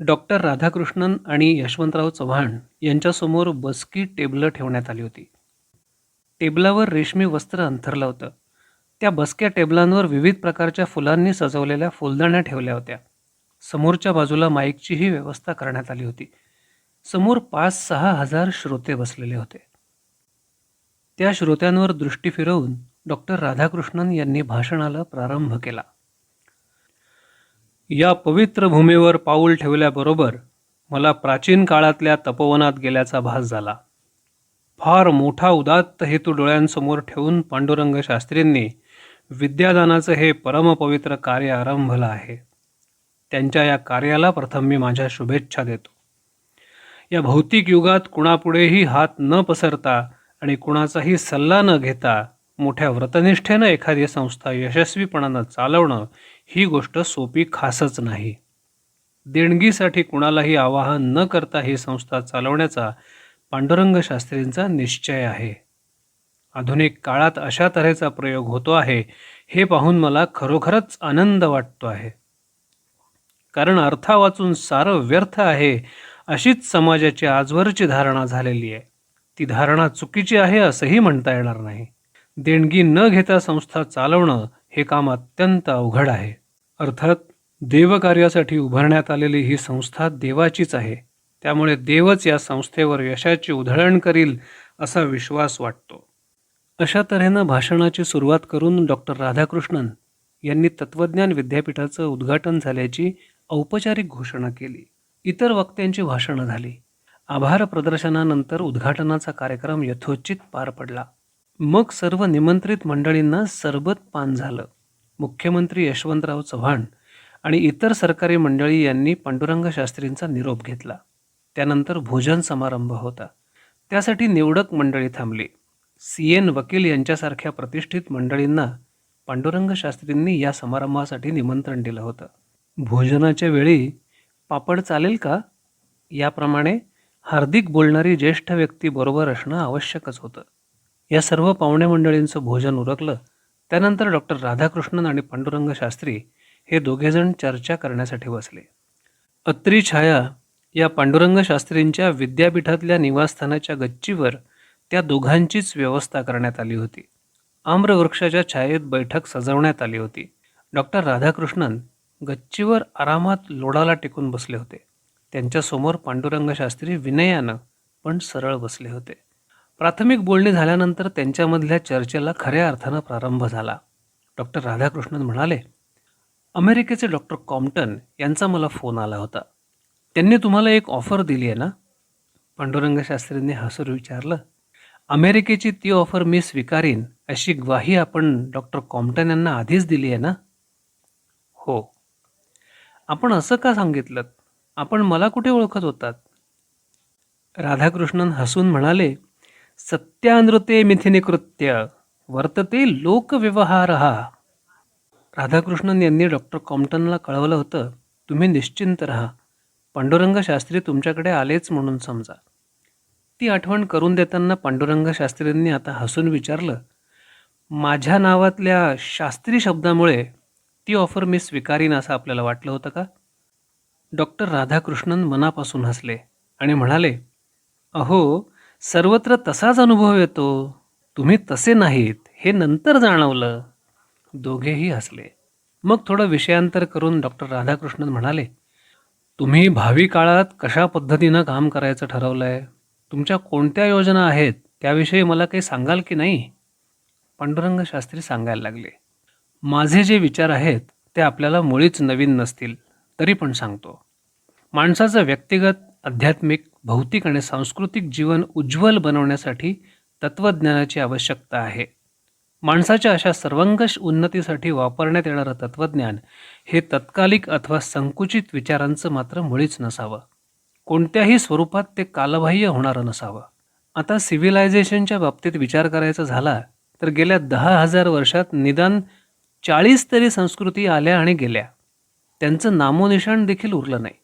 Doctor Radhakrishnan आणि यशवंतराव चव्हाण यांच्यासमोर बसकी टेबलं ठेवण्यात आली होती. टेबलावर रेशमी वस्त्र अंथरलं होतं. त्या बसक्या टेबलांवर विविध प्रकारच्या फुलांनी सजवलेल्या फुलदाण्या ठेवल्या होत्या. समोरच्या बाजूला माईकचीही व्यवस्था करण्यात आली होती. समोर पाच सहा हजार श्रोते बसलेले होते. त्या श्रोत्यांवर दृष्टी फिरवून डॉक्टर राधाकृष्णन यांनी भाषणाला प्रारंभ केला. या पवित्र भूमीवर पाऊल ठेवल्याबरोबर मला प्राचीन काळातल्या तपोवनात गेल्याचा भास झाला. फार मोठा उदात्त हेतू डोळ्यांसमोर ठेवून पांडुरंग शास्त्रींनी विद्यादानाचं हे परमपवित्र कार्य आरंभलं आहे. त्यांच्या या कार्याला प्रथम मी माझ्या शुभेच्छा देतो. या भौतिक युगात कुणापुढेही हात न पसरता आणि कुणाचाही सल्ला न घेता मोठ्या व्रतनिष्ठेनं एखादी संस्था यशस्वीपणानं चालवणं ही गोष्ट सोपी खासच नाही. देणगीसाठी कुणालाही आवाहन न करता ही संस्था चालवण्याचा पांडुरंग शास्त्रींचा निश्चय आहे. आधुनिक काळात अशा तऱ्हेचा प्रयोग होतो आहे हे पाहून मला खरोखरच आनंद वाटतो आहे. कारण अर्था वाचून सारं व्यर्थ आहे अशीच समाजाची आजवरची धारणा झालेली आहे. ती धारणा चुकीची आहे असंही म्हणता येणार नाही. देणगी न घेता संस्था चालवणं हे काम अत्यंत अवघड आहे. अर्थात देवकार्यासाठी उभारण्यात आलेली ही संस्था देवाचीच आहे. त्यामुळे देवच या संस्थेवर यशाची उधळण करील असा विश्वास वाटतो. अशा तऱ्हेनं भाषणाची सुरुवात करून डॉक्टर राधाकृष्णन यांनी तत्त्वज्ञान विद्यापीठाचं उद्घाटन झाल्याची औपचारिक घोषणा केली. इतर वक्त्यांची भाषणं झाली. आभार प्रदर्शनानंतर उद्घाटनाचा कार्यक्रम यथोचित पार पडला. मग सर्व निमंत्रित मंडळींना सरबत पान झालं. मुख्यमंत्री यशवंतराव चव्हाण आणि इतर सरकारी मंडळी यांनी पांडुरंग शास्त्रींचा निरोप घेतला. त्यानंतर भोजन समारंभ होता. त्यासाठी निवडक मंडळी थांबली. सी एन वकील यांच्यासारख्या प्रतिष्ठित मंडळींना पांडुरंग शास्त्रींनी या समारंभासाठी निमंत्रण दिलं होतं. भोजनाच्या वेळी पापड चालेल का? याप्रमाणे हार्दिक बोलणारी ज्येष्ठ व्यक्ती बरोबर असणं आवश्यकच होतं. या सर्व पाहुणे मंडळींचं भोजन उरकलं त्यानंतर डॉक्टर राधाकृष्णन आणि पांडुरंग शास्त्री हे दोघेजण चर्चा करण्यासाठी बसले. अत्री छाया या पांडुरंग शास्त्रींच्या विद्यापीठातल्या निवासस्थानाच्या गच्चीवर त्या दोघांचीच व्यवस्था करण्यात आली होती. आम्रवृक्षाच्या छायेत बैठक सजवण्यात आली होती. डॉक्टर राधाकृष्णन गच्चीवर आरामात लोडाला टेकून बसले होते. त्यांच्यासमोर पांडुरंग शास्त्री विनयानं पण सरळ बसले होते. प्राथमिक बोलणी झाल्यानंतर त्यांच्यामधल्या चर्चेला खऱ्या अर्थानं प्रारंभ झाला. डॉक्टर राधाकृष्णन म्हणाले अमेरिकेचे डॉक्टर कॉम्प्टन यांचा मला फोन आला होता. त्यांनी तुम्हाला एक ऑफर दिली आहे ना? पांडुरंग शास्त्रींनी हसून विचारलं अमेरिकेची ती ऑफर मी स्वीकारीन अशी ग्वाही आपण डॉक्टर कॉम्प्टन यांना आधीच दिली आहे ना? हो. आपण असं का सांगितलं आपण मला कुठे ओळखत होतात? राधाकृष्णन हसून म्हणाले सत्यानृते मिथिनीकृत्य वर्तते लोकव्यवहार. हा राधाकृष्णन यांनी डॉक्टर कॉम्प्टनला कळवलं होतं तुम्ही निश्चिंत राहा. पांडुरंग शास्त्री तुमच्याकडे आलेच म्हणून समजा. ती आठवण करून देताना पांडुरंग शास्त्रींनी आता हसून विचारलं माझ्या नावातल्या शास्त्री शब्दामुळे ती ऑफर मी स्वीकारीन असं आपल्याला वाटलं होतं का? डॉक्टर राधाकृष्णन मनापासून हसले आणि म्हणाले अहो सर्वत्र तसाच अनुभव येतो. तुम्ही तसे नाहीत हे नंतर जाणवलं. दोघेही हसले. मग थोडं विषयांतर करून डॉक्टर राधाकृष्णन म्हणाले तुम्ही भावी काळात कशा पद्धतीनं काम करायचं ठरवलं आहे तुमच्या कोणत्या योजना आहेत? त्याविषयी मला काही सांगाल की नाही? पांडुरंग शास्त्री सांगायला लागले माझे जे विचार आहेत ते आपल्याला मुळीच नवीन नसतील तरी पण सांगतो. माणसाचं व्यक्तिगत आध्यात्मिक भौतिक आणि सांस्कृतिक जीवन उज्ज्वल बनवण्यासाठी तत्त्वज्ञानाची आवश्यकता आहे. माणसाच्या अशा सर्वंकष उन्नतीसाठी वापरण्यात येणारं तत्त्वज्ञान हे तत्कालिक अथवा संकुचित विचारांचं मात्र मुळीच नसावं. कोणत्याही स्वरूपात ते कालबाह्य होणारं नसावं. आता सिव्हिलायझेशनच्या बाबतीत विचार करायचा झाला तर गेल्या दहा हजार वर्षात निदान चाळीस तरी संस्कृती आल्या आणि गेल्या. त्यांचं नामोनिशाण देखील उरलं नाही.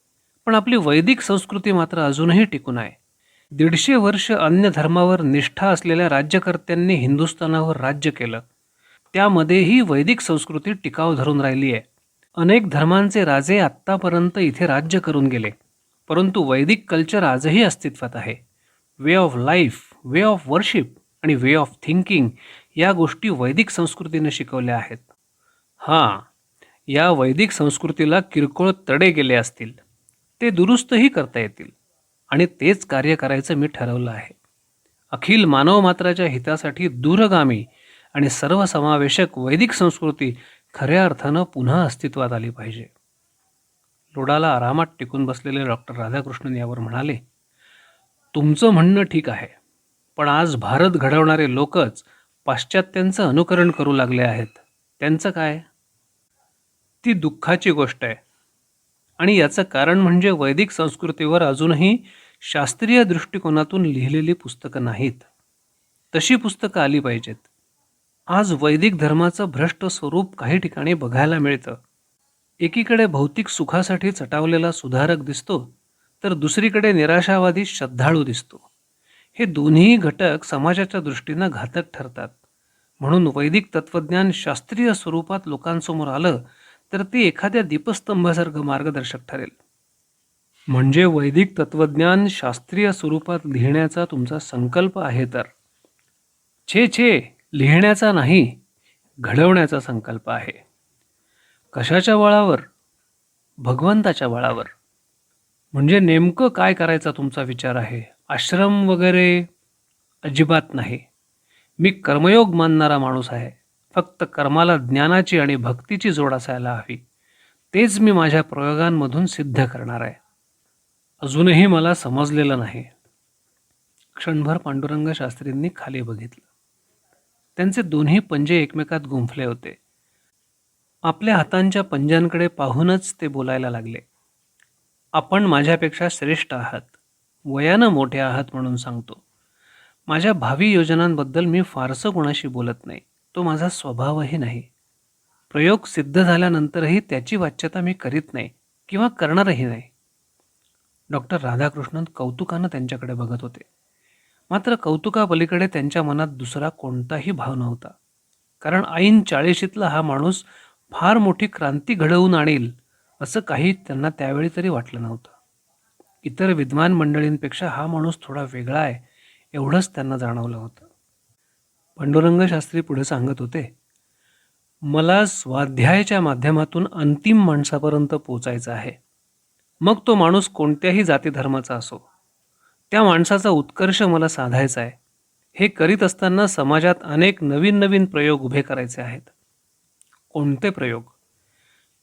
पण आपली वैदिक संस्कृती मात्र अजूनही टिकून आहे. दीडशे वर्ष अन्य धर्मावर निष्ठा असलेल्या राज्यकर्त्यांनी हिंदुस्थानावर राज्य केलं. त्यामध्येही वैदिक संस्कृती टिकाव धरून राहिली आहे. अनेक धर्मांचे राजे आत्तापर्यंत इथे राज्य करून गेले. परंतु वैदिक कल्चर आजही अस्तित्वात आहे. Way of life way of worship आणि वे ऑफ थिंकिंग या गोष्टी वैदिक संस्कृतीने शिकवल्या आहेत. हां या वैदिक संस्कृतीला किरकोळ तडे गेले असतील. ते दुरुस्तही करता येतील. आणि तेच कार्य करायचं मी ठरवलं आहे. अखिल मानवमात्राच्या हितासाठी दूरगामी आणि सर्वसमावेशक वैदिक संस्कृती खऱ्या अर्थानं पुन्हा अस्तित्वात आली पाहिजे. लोडाला आरामात टिकून बसलेले डॉक्टर राधाकृष्णन यावर म्हणाले तुमचं म्हणणं ठीक आहे पण आज भारत घडवणारे लोकच पाश्चात्यांचं अनुकरण करू लागले आहेत. त्यांचं काय? ती दुःखाची गोष्ट आहे. आणि याचं कारण म्हणजे वैदिक संस्कृतीवर अजूनही शास्त्रीय दृष्टिकोनातून लिहिलेली पुस्तकं नाहीत. तशी पुस्तकं आली पाहिजेत. आज वैदिक धर्माचं भ्रष्ट स्वरूप काही ठिकाणी बघायला मिळतं. एकीकडे भौतिक सुखासाठी चटावलेला सुधारक दिसतो तर दुसरीकडे निराशावादी श्रद्धाळू दिसतो. हे दोन्ही घटक समाजाच्या दृष्टीनं घातक ठरतात. म्हणून वैदिक तत्त्वज्ञान शास्त्रीय स्वरूपात लोकांसमोर आलं तर ते एखाद्या दीपस्तंभासारखं मार्गदर्शक ठरेल. म्हणजे वैदिक तत्त्वज्ञान शास्त्रीय स्वरूपात लिहिण्याचा तुमचा संकल्प आहे तर. छे छे लिहिण्याचा नाही घडवण्याचा संकल्प आहे. कशाच्या बळावर भगवंताच्या बळावर म्हणजे नेमकं काय करायचा तुमचा विचार आहे? आश्रम वगैरे? अजिबात नाही. मी कर्मयोग मानणारा माणूस आहे. फक्त कर्माला ज्ञानाची आणि भक्तीची जोड असायला हवी. तेच मी माझ्या प्रयोगांमधून सिद्ध करणार आहे. अजूनही मला समजलेलं नाही. क्षणभर पांडुरंग शास्त्रींनी खाली बघितलं. त्यांचे दोन्ही पंजे एकमेकात गुंफले होते. आपल्या हातांच्या पंजांकडे पाहूनच ते बोलायला लागले. आपण माझ्यापेक्षा श्रेष्ठ आहात. वयानं मोठे आहात म्हणून सांगतो. माझ्या भावी योजनांबद्दल मी फारसं कोणाशी बोलत नाही. तो माझा स्वभावही नाही. प्रयोग सिद्ध झाल्यानंतरही त्याची वाच्यता मी करीत नाही किंवा करणारही नाही. डॉक्टर राधाकृष्णन कौतुकानं त्यांच्याकडे बघत होते. मात्र कौतुकापलीकडे त्यांच्या मनात दुसरा कोणताही भाव नव्हता. कारण ऐन चाळीशीतला हा माणूस फार मोठी क्रांती घडवून आणेल असं काही त्यांना त्यावेळी तरी वाटलं नव्हतं. इतर विद्वान मंडळींपेक्षा हा माणूस थोडा वेगळा आहे एवढंच त्यांना जाणवलं होतं. पांडुरंग शास्त्री पुढे सांगत होते मला स्वाध्यायाच्या माध्यमातून अंतिम माणसापर्यंत पोचायचं आहे. मग तो माणूस कोणत्याही जाती धर्माचा असो. त्या माणसाचा उत्कर्ष मला साधायचा आहे. हे करीत असताना समाजात अनेक नवीन नवीन प्रयोग उभे करायचे आहेत. कोणते प्रयोग?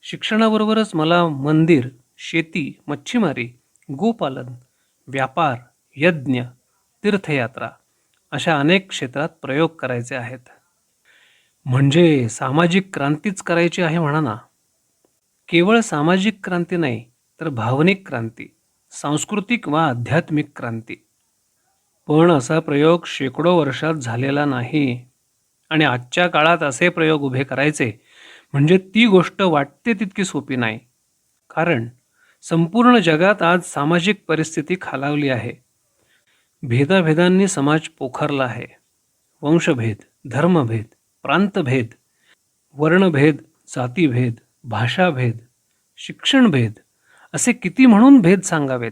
शिक्षणाबरोबरच मला मंदिर शेती मच्छीमारी गोपालन व्यापार यज्ञ तीर्थयात्रा अशा अनेक क्षेत्रात प्रयोग करायचे आहेत. म्हणजे सामाजिक क्रांतीच करायची आहे म्हणा ना. केवळ सामाजिक क्रांती नाही तर भावनिक क्रांती सांस्कृतिक वा आध्यात्मिक क्रांती. पण असा प्रयोग शेकडो वर्षात झालेला नाही आणि आजच्या काळात असे प्रयोग उभे करायचे म्हणजे ती गोष्ट वाटते तितकी सोपी नाही. कारण संपूर्ण जगात आज सामाजिक परिस्थिती खालावली आहे. भेदाभेदांनी समाज पोखरला आहे. वंशभेद धर्मभेद प्रांतभेद वर्णभेद जातीभेद भाषाभेद शिक्षणभेद असे किती म्हणून भेद सांगावेत?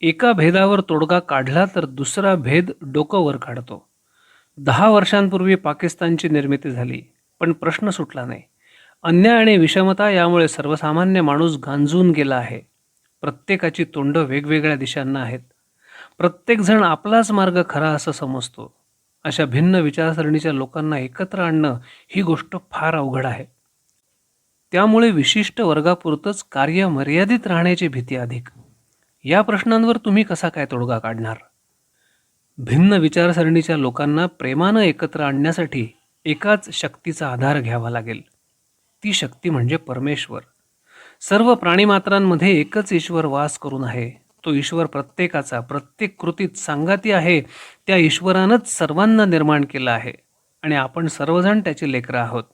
एका भेदावर तोडगा काढला तर दुसरा भेद डोकं वर काढतो. दहा वर्षांपूर्वी पाकिस्तानची निर्मिती झाली पण प्रश्न सुटला नाही. अन्याय आणि विषमता यामुळे सर्वसामान्य माणूस गांजून गेला आहे. प्रत्येकाची तोंड वेगवेगळ्या दिशांना आहेत. प्रत्येकजण आपलाच मार्ग खरा असं समजतो. अशा भिन्न विचारसरणीच्या लोकांना एकत्र आणणं ही गोष्ट फार अवघड आहे. त्यामुळे विशिष्ट वर्गापुरतंच कार्य मर्यादित राहण्याची भीती अधिक. या प्रश्नांवर तुम्ही कसा काय तोडगा काढणार? भिन्न विचारसरणीच्या लोकांना प्रेमानं एकत्र आणण्यासाठी एकाच शक्तीचा आधार घ्यावा लागेल. ती शक्ती म्हणजे परमेश्वर. सर्व प्राणीमात्रांमध्ये एकच ईश्वर वास करून आहे. तो ईश्वर प्रत्येकाचा प्रत्येक कृतीत सांगाती आहे त्या ईश्वरानंच सर्वांना निर्माण केलं आहे. आणि आपण सर्वजण त्याची लेकरं आहोत.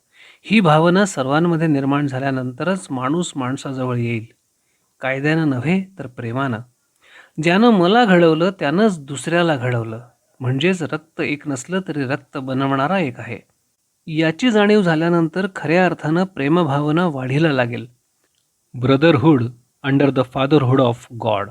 ही भावना सर्वांमध्ये निर्माण झाल्यानंतरच माणूस माणसाजवळ येईल. कायद्यानं नव्हे तर प्रेमानं. ज्यानं मला घडवलं त्यानंच दुसऱ्याला घडवलं. म्हणजेच रक्त एक नसलं तरी रक्त बनवणारा एक आहे. याची जाणीव झाल्यानंतर खऱ्या अर्थानं प्रेमभावना वाढीला लागेल. Brotherhood under the fatherhood of God.